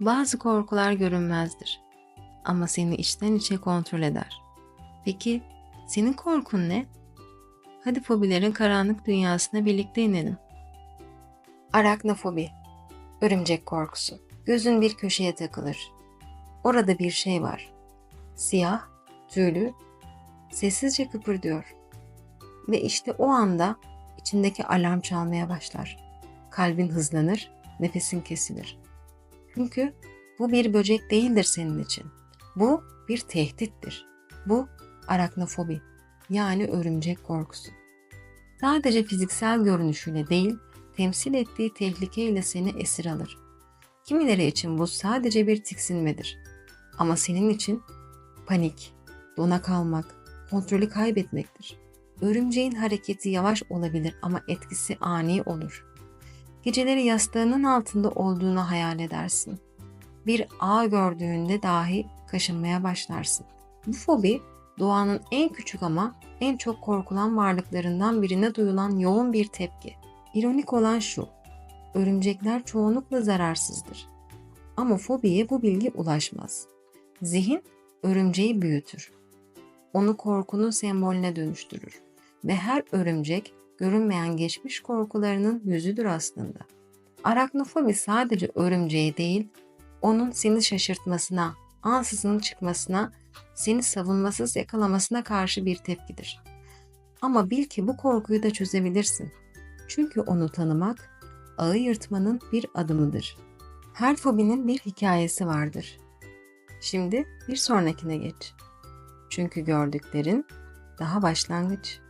Bazı korkular görünmezdir ama seni içten içe kontrol eder. Peki senin korkun ne? Hadi fobilerin karanlık dünyasına birlikte inelim. Araknofobi, örümcek korkusu. Gözün bir köşeye takılır. Orada bir şey var. Siyah, tüylü, sessizce kıpırdıyor. Ve işte o anda içindeki alarm çalmaya başlar. Kalbin hızlanır, nefesin kesilir. Çünkü bu bir böcek değildir senin için. Bu bir tehdittir. Bu araknofobi yani örümcek korkusu. Sadece fiziksel görünüşüyle değil, temsil ettiği tehlikeyle seni esir alır. Kimileri için bu sadece bir tiksinmedir. Ama senin için panik, dona kalmak, kontrolü kaybetmektir. Örümceğin hareketi yavaş olabilir ama etkisi ani olur. Geceleri yastığının altında olduğunu hayal edersin. Bir ağ gördüğünde dahi kaşınmaya başlarsın. Bu fobi doğanın en küçük ama en çok korkulan varlıklarından birine duyulan yoğun bir tepki. İronik olan şu, örümcekler çoğunlukla zararsızdır. Ama fobiye bu bilgi ulaşmaz. Zihin örümceği büyütür. Onu korkunun sembolüne dönüştürür. Ve her örümcek görünmeyen geçmiş korkularının yüzüdür aslında. Araknofobi sadece örümceği değil, onun seni şaşırtmasına, ansızın çıkmasına, seni savunmasız yakalamasına karşı bir tepkidir. Ama bil ki bu korkuyu da çözebilirsin. Çünkü onu tanımak, ağı yırtmanın bir adımıdır. Her fobinin bir hikayesi vardır. Şimdi bir sonrakine geç. Çünkü gördüklerin daha başlangıç.